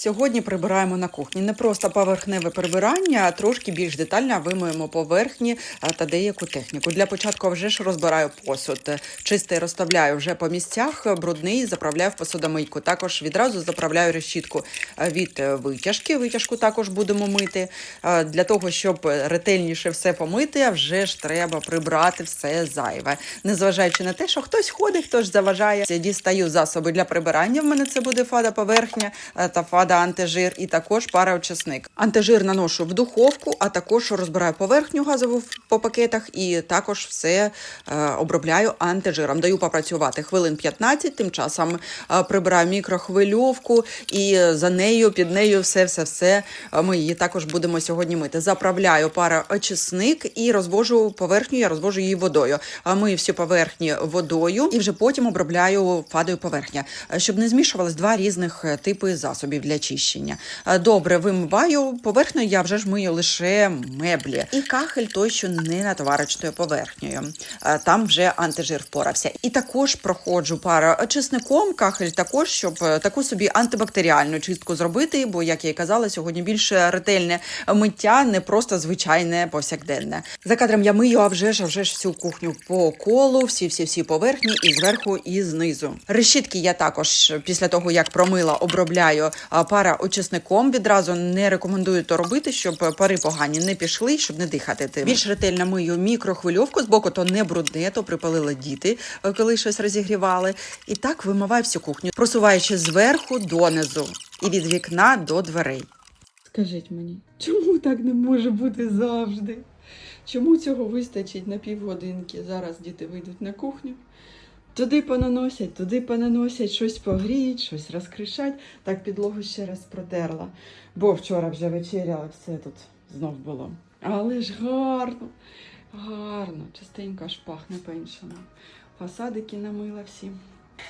Сьогодні прибираємо на кухні не просто поверхневе прибирання, а трошки більш детально вимиємо поверхні та деяку техніку. Для початку вже ж розбираю посуд. Чистий розставляю вже по місцях, брудний заправляю в посудомийку. Також відразу заправляю решітку від е, витяжки. Витяжку також будемо мити. Для того, щоб ретельніше все помити, а вже ж треба прибрати все зайве. Незважаючи на те, що хтось ходить, хтось заважає. Дістаю засоби для прибирання. В мене це буде фада поверхня та фада антижир, і також параочисник. Антижир наношу в духовку, а також розбираю поверхню газову по пакетах і також все е, обробляю антижиром. Даю попрацювати хвилин 15, тим часом е, прибираю мікрохвильовку і за нею, під нею все, все, все ми її також будемо сьогодні мити. Заправляю параочисник і розвожу поверхню, я розвожу її водою. А Мию всю поверхню водою і вже потім обробляю фадою поверхня, Е, щоб не змішувались два різних е, типи засобів для Е, Добре, вимиваю поверхню, я вже ж мию лише меблі. І кахель той, що не над варочною поверхнею. Там вже антижир впорався. І також проходжу пароочисником кахель, також щоб е, таку собі антибактеріальну чистку зробити, бо, як я і казала, сьогодні більш ретельне миття, не просто звичайне повсякденне. За кадром я мию, а вже ж, а вже ж всю кухню по колу, всі всі всі поверхні, і зверху, і знизу. Решітки я також після того, як промила, обробляю а, параочисником. Відразу не рекомендую то робити, щоб пари погані не пішли, щоб не дихати тим. Більш ретельно мию мікрохвильовку, з боку то не брудне, то припалили діти, е, коли щось розігрівали. І так вимиваю всю кухню, просуваючи зверху донизу і від вікна до дверей. Скажіть мені, чому так не може бути завжди? Чому цього вистачить на півгодинки? Зараз діти вийдуть на кухню, туди понаносять, туди понаносять, щось погріють, щось розкришать. Так підлогу ще раз протерла. Бо вчора вже вечеряла, все тут знов було. Але ж гарно, гарно, частенько аж пахне по-іншому. Фасадики намила всі.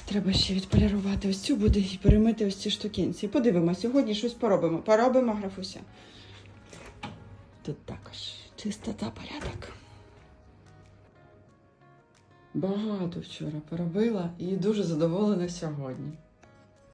Треба ще відполірувати ось цю буде і перемити ось ці штукінці. Подивимо, сьогодні щось поробимо. Поробимо, графуся. Тут також чистота, порядок. Багато вчора поробила і дуже задоволена сьогодні.